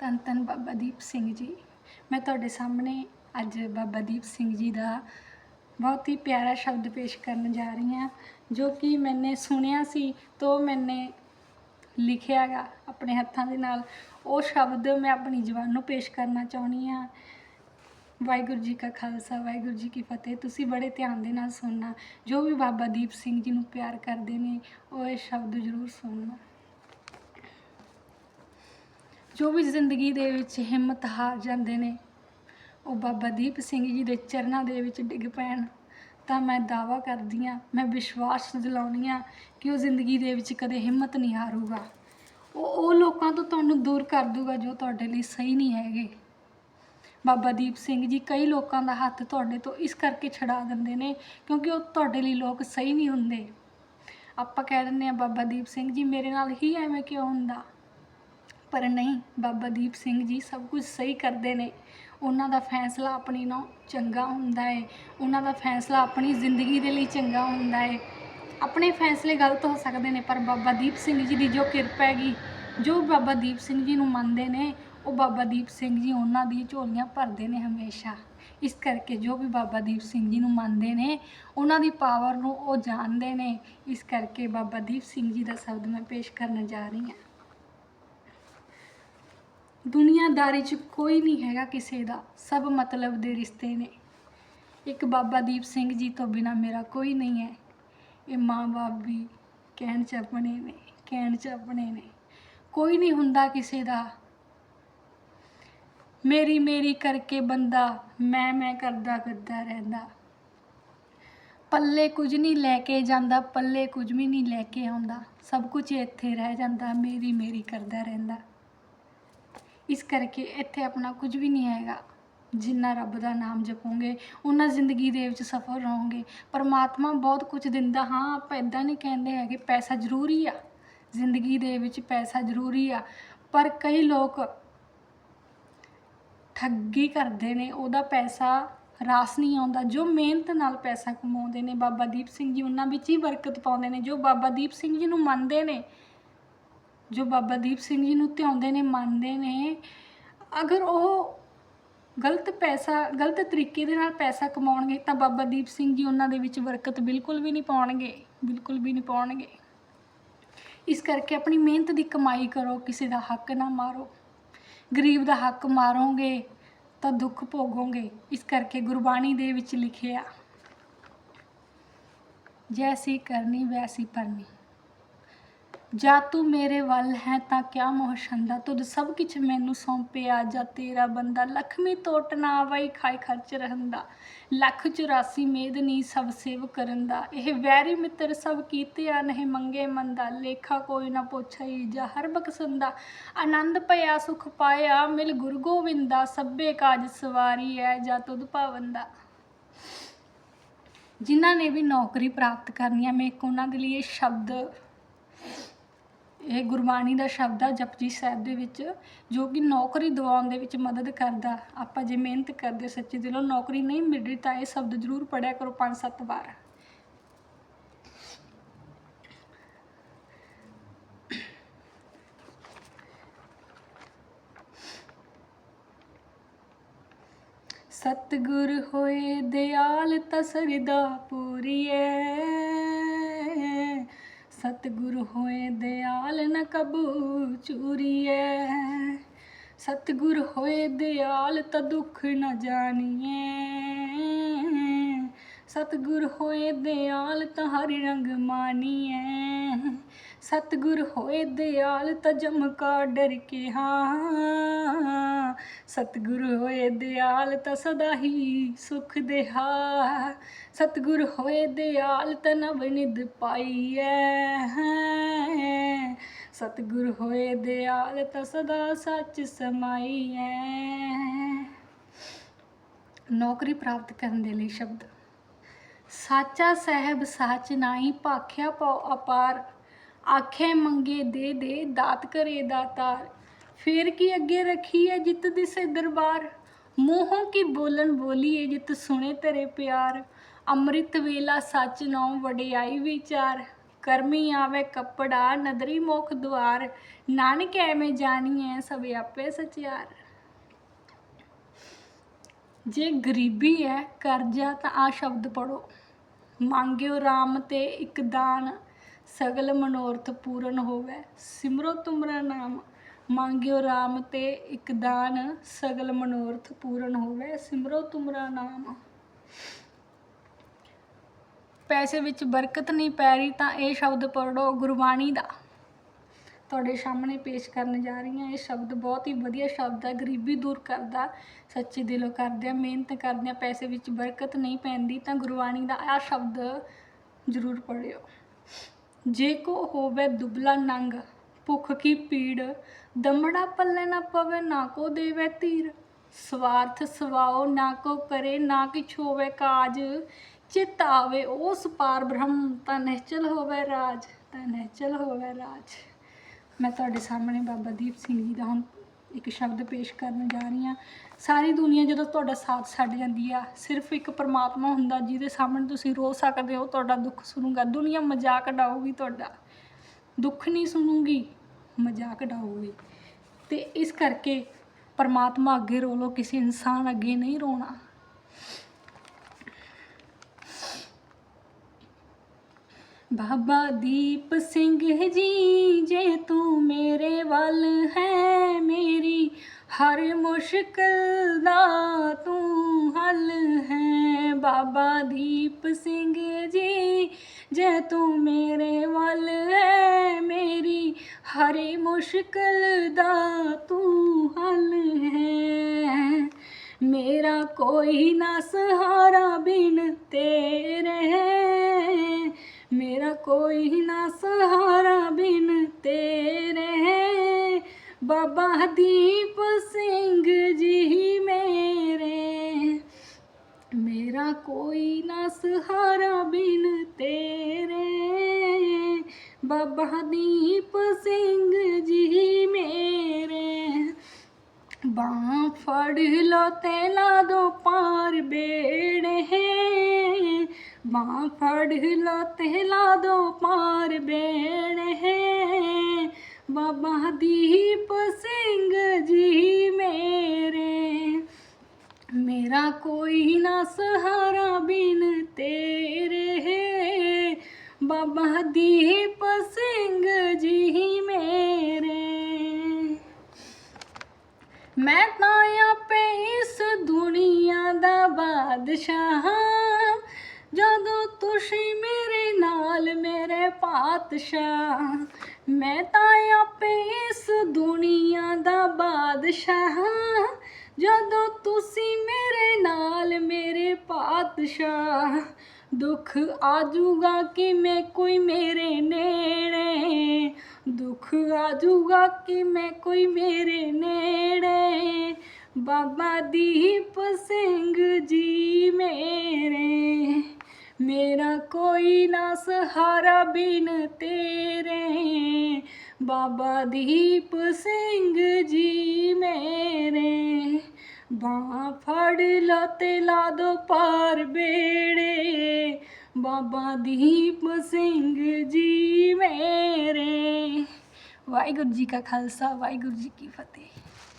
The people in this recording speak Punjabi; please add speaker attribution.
Speaker 1: ਧੰਨ ਧੰਨ ਬਾਬਾ ਦੀਪ ਸਿੰਘ ਜੀ। ਮੈਂ ਤੁਹਾਡੇ ਸਾਹਮਣੇ ਅੱਜ ਬਾਬਾ ਦੀਪ ਸਿੰਘ ਜੀ ਦਾ ਬਹੁਤ ਹੀ ਪਿਆਰਾ ਸ਼ਬਦ ਪੇਸ਼ ਕਰਨ ਜਾ ਰਹੀ ਹਾਂ, ਜੋ ਕਿ ਮੈਨੇ ਸੁਣਿਆ ਸੀ ਤੋਂ ਮੈਨੇ ਲਿਖਿਆ ਗਾ ਆਪਣੇ ਹੱਥਾਂ ਦੇ ਨਾਲ। ਉਹ ਸ਼ਬਦ ਮੈਂ ਆਪਣੀ ਜ਼ੁਬਾਨ ਨੂੰ ਪੇਸ਼ ਕਰਨਾ ਚਾਹੁੰਦੀ ਹਾਂ। ਵਾਹਿਗੁਰੂ ਜੀ ਕਾ ਖਾਲਸਾ, ਵਾਹਿਗੁਰੂ ਜੀ ਕੀ ਫਤਿਹ। ਤੁਸੀਂ ਬੜੇ ਧਿਆਨ ਦੇ ਨਾਲ ਸੁਣਨਾ। ਜੋ ਵੀ ਬਾਬਾ ਦੀਪ ਸਿੰਘ ਜੀ ਨੂੰ ਪਿਆਰ ਕਰਦੇ ਨੇ, ਉਹ ਇਹ ਸ਼ਬਦ ਜ਼ਰੂਰ ਸੁਣਨਾ। ਜੋ ਵੀ ਜ਼ਿੰਦਗੀ ਦੇ ਵਿੱਚ ਹਿੰਮਤ ਹਾਰ ਜਾਂਦੇ ਨੇ, ਉਹ ਬਾਬਾ ਦੀਪ ਸਿੰਘ ਜੀ ਦੇ ਚਰਨਾਂ ਦੇ ਵਿੱਚ ਡਿੱਗ ਪੈਣ, ਤਾਂ ਮੈਂ ਦਾਵਾ ਕਰਦੀ ਹਾਂ, ਮੈਂ ਵਿਸ਼ਵਾਸ ਦਿਲਾਉਂਦੀ ਹਾਂ ਕਿ ਉਹ ਜ਼ਿੰਦਗੀ ਦੇ ਵਿੱਚ ਕਦੇ ਹਿੰਮਤ ਨਹੀਂ ਹਾਰੂਗਾ। ਉਹ ਉਹ ਲੋਕਾਂ ਤੋਂ ਤੁਹਾਨੂੰ ਦੂਰ ਕਰ ਦੂਗਾ ਜੋ ਤੁਹਾਡੇ ਲਈ ਸਹੀ ਨਹੀਂ ਹੈਗੇ। ਬਾਬਾ ਦੀਪ ਸਿੰਘ ਜੀ ਕਈ ਲੋਕਾਂ ਦਾ ਹੱਥ ਤੁਹਾਡੇ ਤੋਂ ਇਸ ਕਰਕੇ ਛਡਾ ਦਿੰਦੇ ਨੇ ਕਿਉਂਕਿ ਉਹ ਤੁਹਾਡੇ ਲਈ ਲੋਕ ਸਹੀ ਨਹੀਂ ਹੁੰਦੇ। ਆਪਾਂ ਕਹਿ ਦਿੰਦੇ ਆ ਬਾਬਾ ਦੀਪ ਸਿੰਘ ਜੀ ਮੇਰੇ ਨਾਲ ਹੀ ਐਵੇਂ ਕਿਉਂ ਹੁੰਦਾ? ਪਰ ਨਹੀਂ, ਬਾਬਾ ਦੀਪ ਸਿੰਘ ਜੀ ਸਭ ਕੁਝ ਸਹੀ ਕਰਦੇ ਨੇ। ਉਹਨਾਂ ਦਾ ਫੈਸਲਾ ਆਪਣੀ ਨਾਲ ਚੰਗਾ ਹੁੰਦਾ ਹੈ ਉਹਨਾਂ ਦਾ ਫੈਸਲਾ ਆਪਣੀ ਜ਼ਿੰਦਗੀ ਦੇ ਲਈ ਚੰਗਾ ਹੁੰਦਾ ਹੈ ਆਪਣੇ ਫੈਸਲੇ ਗਲਤ ਹੋ ਸਕਦੇ ਨੇ, ਪਰ ਬਾਬਾ ਦੀਪ ਸਿੰਘ ਜੀ ਦੀ ਜੋ ਕਿਰਪਾ ਹੈਗੀ, ਜੋ ਬਾਬਾ ਦੀਪ ਸਿੰਘ ਜੀ ਨੂੰ ਮੰਨਦੇ ਨੇ, ਉਹ ਬਾਬਾ ਦੀਪ ਸਿੰਘ ਜੀ ਉਹਨਾਂ ਦੀ ਝੋਲੀਆਂ ਭਰਦੇ ਨੇ ਹਮੇਸ਼ਾ। ਇਸ ਕਰਕੇ ਜੋ ਵੀ ਬਾਬਾ ਦੀਪ ਸਿੰਘ ਜੀ ਨੂੰ ਮੰਨਦੇ ਨੇ, ਉਹਨਾਂ ਦੀ ਪਾਵਰ ਨੂੰ ਉਹ ਜਾਣਦੇ ਨੇ। ਇਸ ਕਰਕੇ ਬਾਬਾ ਦੀਪ ਸਿੰਘ ਜੀ ਦਾ ਸ਼ਬਦ ਮੈਂ ਪੇਸ਼ ਕਰਨ ਜਾ ਰਹੀ ਹਾਂ। ਦੁਨੀਆਦਾਰੀ 'ਚ ਕੋਈ ਨਹੀਂ ਹੈਗਾ ਕਿਸੇ ਦਾ, ਸਭ ਮਤਲਬ ਦੇ ਰਿਸ਼ਤੇ ਨੇ। ਇੱਕ ਬਾਬਾ ਦੀਪ ਸਿੰਘ ਜੀ ਤੋਂ ਬਿਨਾ ਮੇਰਾ ਕੋਈ ਨਹੀਂ ਹੈ। ਇਹ ਮਾਂ-ਬਾਪ ਵੀ ਕਹਿਣ 'ਚ ਆਪਣੇ ਨੇ, ਕਹਿਣ 'ਚ ਆਪਣੇ ਨੇ। ਕੋਈ ਨਹੀਂ ਹੁੰਦਾ ਕਿਸੇ ਦਾ। ਮੇਰੀ ਮੇਰੀ ਕਰਕੇ ਬੰਦਾ ਮੈਂ ਮੈਂ ਕਰਦਾ ਕਰਦਾ ਰਹਿੰਦਾ। ਪੱਲੇ ਕੁਝ ਨਹੀਂ ਲੈ ਕੇ ਜਾਂਦਾ, ਪੱਲੇ ਕੁਝ ਵੀ ਨਹੀਂ ਲੈ ਕੇ ਆਉਂਦਾ। ਸਭ ਕੁਝ ਇੱਥੇ ਰਹਿ ਜਾਂਦਾ ਮੇਰੀ ਮੇਰੀ ਕਰਦਾ ਰਹਿੰਦਾ। ਇਸ ਕਰਕੇ ਇੱਥੇ ਆਪਣਾ ਕੁਝ ਵੀ ਨਹੀਂ ਹੈਗਾ। ਜਿੰਨਾ ਰੱਬ ਦਾ ਨਾਮ ਜਪੋਗੇ ਉਹਨਾਂ ਜ਼ਿੰਦਗੀ ਦੇ ਵਿੱਚ ਸਫਲ ਰਹੋਗੇ। ਪਰਮਾਤਮਾ ਬਹੁਤ ਕੁਝ ਦਿੰਦਾ, ਹਾਂ, ਆਪਾਂ ਇਦਾਂ ਨਹੀਂ ਕਹਿੰਦੇ ਹੈਗੇ, ਪੈਸਾ ਜ਼ਰੂਰੀ ਆ। ਜ਼ਿੰਦਗੀ ਦੇ ਵਿੱਚ ਪੈਸਾ ਜ਼ਰੂਰੀ ਆ। ਪਰ ਕਈ ਲੋਕ ਠੱਗੀ ਕਰਦੇ ਨੇ, ਉਹਦਾ ਪੈਸਾ ਰਾਸ ਨਹੀਂ ਆਉਂਦਾ। ਜੋ ਮਿਹਨਤ ਨਾਲ ਪੈਸਾ ਕਮਾਉਂਦੇ ਨੇ, ਬਾਬਾ ਦੀਪ ਸਿੰਘ ਜੀ, ਉਹਨਾਂ ਵਿੱਚ ਹੀ ਬਰਕਤ ਪਾਉਂਦੇ ਨੇ। ਜੋ ਬਾਬਾ ਦੀਪ ਸਿੰਘ ਜੀ ਨੂੰ ਮੰਨਦੇ ਨੇ ਜੋ ਬਾਬਾ ਦੀਪ ਸਿੰਘ ਜੀ ਨੂੰ ਧਿਆਉਂਦੇ ਨੇ, ਮੰਨਦੇ ਨੇ, ਅਗਰ ਉਹ ਗਲਤ ਪੈਸਾ, ਗਲਤ ਤਰੀਕੇ ਦੇ ਨਾਲ ਪੈਸਾ ਕਮਾਉਣਗੇ, ਤਾਂ ਬਾਬਾ ਦੀਪ ਸਿੰਘ ਜੀ ਉਹਨਾਂ ਦੇ ਵਿੱਚ ਬਰਕਤ ਬਿਲਕੁਲ ਵੀ ਨਹੀਂ ਪਾਉਣਗੇ, ਬਿਲਕੁਲ ਵੀ ਨਹੀਂ ਪਾਉਣਗੇ। ਇਸ ਕਰਕੇ ਆਪਣੀ ਮਿਹਨਤ ਦੀ ਕਮਾਈ ਕਰੋ, ਕਿਸੇ ਦਾ ਹੱਕ ਨਾ ਮਾਰੋ। ਗਰੀਬ ਦਾ ਹੱਕ ਮਾਰੋਗੇ, ਤਾਂ ਦੁੱਖ ਭੋਗੋਗੇ। ਇਸ ਕਰਕੇ ਗੁਰਬਾਣੀ ਦੇ ਵਿੱਚ ਲਿਖਿਆ ਜੈਸੀ ਕਰਨੀ, ਵੈਸੀ ਭਰਨੀ। ਜਾ ਤੂੰ ਮੇਰੇ ਵੱਲ ਹੈ ਤਾਂ ਕਿਆ ਮੋਹਸ਼ੰਦਾ ਤੁਧ ਸਭ ਕੁਛ ਮੈਨੂੰ ਸੌਂਪਿਆ। ਜਾ ਤੇਰਾ ਬੰਦਾ ਲਖਮੀ ਤੋਟ ਨਾ ਆਵਈ, ਖਾਈ ਖਰਚ ਰਹਿੰਦਾ। ਲੱਖ 84 ਮੇਦਨੀ ਸਭ ਸੇਵ ਕਰਨ ਦਾ ਇਹ ਵੈਰੀ ਮਿੱਤਰ ਸਭ ਕੀਤੇ ਆ ਨਹੀਂ ਮੰਗੇ ਮੰਦਾ। ਲੇਖਾ ਕੋਈ ਨਾ ਪੁੱਛਈ, ਜਾ ਹਰ ਬਖਸ਼ੰਦਾ। ਆਨੰਦ ਭਇਆ ਸੁਖ ਪਾਇਆ, ਮਿਲ ਗੁਰੂ ਗੋਵਿੰਦਾ। ਸਭੇ ਕਾਜ ਸਵਾਰੀ ਹੈ ਜਾ ਤੁਧ ਪਾਵੰਦਾ। ਜਿਨ੍ਹਾਂ ਨੇ ਵੀ ਨੌਕਰੀ ਪ੍ਰਾਪਤ ਕਰਨੀ ਹੈ ਮੈਂ ਇੱਕ ਉਹਨਾਂ ਦੇ ਲਈ ਇਹ ਸ਼ਬਦ ਇਹ ਗੁਰਬਾਣੀ ਦਾ ਸ਼ਬਦ ਆ ਜਪਜੀ ਸਾਹਿਬ ਦੇ ਵਿੱਚ, ਜੋ ਕਿ ਨੌਕਰੀ ਦਿਵਾਉਣ ਦੇ ਵਿੱਚ ਮਦਦ ਕਰਦਾ। ਆਪਾਂ ਜੇ ਮਿਹਨਤ ਕਰਦੇ ਸੱਚੇ ਦਿਲੋਂ ਨੌਕਰੀ ਨਹੀਂ ਮਿਲ ਰਹੀ ਤਾਂ ਇਹ ਸ਼ਬਦ ਜ਼ਰੂਰ ਪੜਿਆ ਕਰੋ ਪੰਜ ਸੱਤ ਵਾਰ। ਸਤਿਗੁਰ ਹੋਏ, ਦਿਆਲ ਤਸਰਦਾ ਪੂਰੀਏ ਸਤਿਗੁਰ ਹੋਏ ਦਿਆਲ ਨ ਕਬੂ ਚੂਰੀਏ ਸਤਿਗੁਰ ਹੋਏ ਦਿਆਲ ਤਾਂ ਦੁੱਖ ਨ ਜਾਣੀਏ ਸਤਿਗੁਰ ਹੋਏ ਦਿਆਲ ਤਾਂ ਹਰ ਰੰਗ ਮਾਨੀਏ ਸਤਿਗੁਰ ਹੋਏ ਦਿਆਲ ਤਾਂ ਜਮਕਾ ਡਰ ਕੇ ਹਾਂ। ਸਤਿਗੁਰ ਹੋਏ ਦਿਆਲ ਤਾਂ ਸਦਾ ਹੀ ਸੁਖ ਦੇਹਾ। ਸਤਿਗੁਰ ਹੋਏ ਦਿਆਲ ਤਾਂ ਨਵ ਨਿਧ ਪਾਈਐ। ਸਤਿਗੁਰ ਹੋਏ ਦਿਆਲ ਤਾਂ ਸਦਾ ਸੱਚ ਸਮਾਈਐ। ਨੌਕਰੀ ਪ੍ਰਾਪਤ ਕਰਨ ਦੇ ਲਈ ਸ਼ਬਦ। ਸਾਚਾ ਸਾਹਿਬ ਸਾਚ ਨਾਹੀ ਭਾਖਿਆ ਪਉ ਅਪਾਰ। ਆਖੇ ਮੰਗੇ ਦੇ ਦੇ ਦਾਤ ਕਰੇ ਦਾਤਾਰ ਫੇਰ ਕੀ ਅੱਗੇ ਰੱਖੀ ਹੈ ਜਿੱਤ ਦਿਸੇ ਦਰਬਾਰ? ਮੂੰਹੋਂ ਕੀ ਬੋਲਣ ਬੋਲੀਏ ਜਿਤ ਸੁਣੇ ਤੇਰੇ ਪਿਆਰ? ਅੰਮ੍ਰਿਤ ਵੇਲਾ ਸੱਚ ਨੌ ਵਡਿਆਈ ਵਿਚਾਰ। ਕਰਮੀ ਆਵੇ ਕੱਪੜਾ ਨਦਰੀ ਮੋਖ ਦੁਆਰ। ਨਾਨਕ ਐਵੇਂ ਜਾਣੀਐ ਸਭ ਆਪੇ ਸਚਿਆਰ। ਜੇ ਗਰੀਬੀ ਹੈ ਕਰਜ਼ਾ ਤਾਂ ਆ ਸ਼ਬਦ ਪੜੋ ਮੰਗਿਓ RAM ਤੇ ਇੱਕ ਦਾਨ, ਸਗਲ ਮਨੋਰਥ ਪੂਰਨ ਹੋਵੇ। ਸਿਮਰੋ ਤੁਮਰਾ ਨਾਮ, ਮੰਗਿਓ RAM ਤੇ ਇੱਕ ਦਾਨ, ਸਗਲ ਮਨੋਰਥ ਪੂਰਨ ਹੋਵੇ। ਸਿਮਰੋ ਤੁਮਰਾ ਨਾਮ। ਪੈਸੇ ਵਿੱਚ ਬਰਕਤ ਨਹੀਂ ਪੈ ਰਹੀ ਤਾਂ ਇਹ ਸ਼ਬਦ ਪੜੋ ਗੁਰਬਾਣੀ ਦਾ। ਤੁਹਾਡੇ ਸਾਹਮਣੇ ਪੇਸ਼ ਕਰਨ ਜਾ ਰਹੀ ਹਾਂ। ਇਹ ਸ਼ਬਦ ਬਹੁਤ ਹੀ ਵਧੀਆ ਸ਼ਬਦ ਹੈ। ਗਰੀਬੀ ਦੂਰ ਕਰਦਾ, ਸੱਚੇ ਦਿਲੋਂ ਕਰਦੇ ਆ ਮਿਹਨਤ ਕਰਦੇ ਆ ਪੈਸੇ ਵਿੱਚ ਬਰਕਤ ਨਹੀਂ ਪੈਂਦੀ ਤਾਂ ਗੁਰਬਾਣੀ ਦਾ ਆਹ ਸ਼ਬਦ ਜ਼ਰੂਰ ਪੜਿਓ ਜੇ ਕੋ ਹੋਵੇ ਦੁਬਲਾ ਨੰਗ, ਭੁੱਖ ਕੀ ਪੀੜ, ਦਮੜਾ ਪੱਲੇ ਨਾ ਪਵੇ, ਨਾ ਕੋ ਦੇਵੇ ਧੀਰ ਸਵਾਰਥ ਸਵਾਓ, ਨਾ ਕੋ ਕਰੇ, ਨਾ ਕਿਛ ਹੋਵੇ ਕਾਜ। ਚਿਤ ਆਵੇ, ਉਸ ਪਾਰ ਬ੍ਰਹਮ, ਤਾਂ ਨਿਹਚਲ ਹੋਵੇ ਰਾਜ, ਤਾਂ ਨਿਹਚਲ ਹੋਵੇ ਰਾਜ। ਮੈਂ ਤੁਹਾਡੇ ਸਾਹਮਣੇ ਬਾਬਾ ਦੀਪ ਸਿੰਘ ਜੀ ਦਾ ਹੁਣ ਇੱਕ ਸ਼ਬਦ ਪੇਸ਼ ਕਰਨ ਜਾ ਰਹੀ ਹਾਂ। ਸਾਰੀ ਦੁਨੀਆ ਜਦੋਂ ਤੁਹਾਡਾ ਸਾਥ ਛੱਡ ਜਾਂਦੀ ਆ, ਸਿਰਫ ਇੱਕ ਪਰਮਾਤਮਾ ਹੁੰਦਾ ਜਿਹਦੇ ਸਾਹਮਣੇ ਤੁਸੀਂ ਰੋ ਸਕਦੇ ਹੋ, ਤੁਹਾਡਾ ਦੁੱਖ ਸੁਣੂਗਾ। ਦੁਨੀਆ ਮਜ਼ਾਕ ਉਡਾਊਗੀ ਤੁਹਾਡਾ। ਦੁੱਖ ਨਹੀਂ ਸੁਣੂਗੀ, ਮਜ਼ਾਕ ਡਾਊਗੀ ਤੇ ਇਸ ਕਰਕੇ ਪਰਮਾਤਮਾ ਅੱਗੇ ਰੋ ਲੋ ਕਿਸੇ ਇਨਸਾਨ ਅੱਗੇ ਨਹੀਂ ਰੋਣਾ। ਬਾਬਾ ਦੀਪ ਸਿੰਘ ਜੀ, ਜੇ ਤੂੰ ਮੇਰੇ ਵੱਲ ਹੈ ਮੇਰੀ, ਹਰ ਮੁਸ਼ਕਲ ਦਾ ਤੂੰ ਹੱਲ ਹੈ। ਬਾਬਾ ਦੀਪ ਸਿੰਘ ਜੀ, ਜੇ ਤੂੰ ਮੇਰੇ ਵੱਲ ਹੈ ਮੇਰੀ, ਹਰ ਮੁਸ਼ਕਲ ਦਾ ਤੂੰ ਹੱਲ ਹੈ। ਮੇਰਾ ਕੋਈ ਨਾ ਸਹਾਰਾ ਬਿਨ ਤੇਰੇ ਦੀਪ ਸਿੰਘ ਜੀ ਮੇਰੇ ਮੇਰਾ ਕੋਈ ਨਾ ਸਹਾਰਾ ਬਿਨ ਤੇਰੇ ਬਾਬਾ ਦੀਪ ਸਿੰਘ ਜੀ ਮੇਰੇ ਬਾਂਹ ਫੜ ਲੋ ਤੇ ਲਾ ਦੋ ਪਾਰ ਬੇੜੇ ਬਾਂਹ ਫੜ ਲੋ ਤੇ ਲਾ ਦੋ ਪਾਰ ਬੇੜੇ ਬਾਬਾ ਦੀਪ ਸਿੰਘ ਜੀ ਮੇਰੇ। ਮੇਰਾ ਕੋਈ ਨਾ ਸਹਾਰਾ ਬਿਨ ਤੇਰੇ ਬਾਬਾ ਦੀਪ ਸਿੰਘ ਜੀ ਮੇਰੇ। ਮੈਂ ਤਾਂ ਆਪੇ ਇਸ ਦੁਨੀਆ ਦਾ ਬਾਦਸ਼ਾਹ ਜਦੋਂ ਤੁਸੀਂ ਮੇਰੇ ਨਾਲ ਮੇਰੇ ਪਾਤਸ਼ਾਹ ਮੈਂ ਤਾਂ ਆਪੇ ਇਸ ਦੁਨੀਆ ਦਾ ਬਾਦਸ਼ਾਹ ਜਦੋਂ ਤੁਸੀਂ ਮੇਰੇ ਨਾਲ ਮੇਰੇ ਪਾਤਸ਼ਾਹ ਦੁੱਖ ਆਜੂਗਾ ਕਿਵੇਂ ਕੋਈ ਮੇਰੇ ਨੇੜੇ ਦੁੱਖ ਆਜੂਗਾ ਕਿਵੇਂ ਕੋਈ ਮੇਰੇ ਨੇੜੇ ਬਾਬਾ ਦੀਪ ਸਿੰਘ ਜੀ ਮੇਰੇ ਮੇਰਾ ਕੋਈ ਨਾ ਸਹਾਰਾ ਬਿਨ ਤੇਰੇ। ਬਾਬਾ ਦੀਪ ਸਿੰਘ ਜੀ ਮੇਰੇ। ਬਾਂਹ ਫੜ ਲਾ ਤੇ ਲਾ ਦੋ ਪਾਰ ਬੇੜੇ। ਬਾਬਾ ਦੀਪ ਸਿੰਘ ਜੀ ਮੇਰੇ। ਵਾਹਿਗੁਰੂ ਜੀ ਕਾ ਖਾਲਸਾ, ਵਾਹਿਗੁਰੂ ਜੀ ਕੀ ਫਤਿਹ।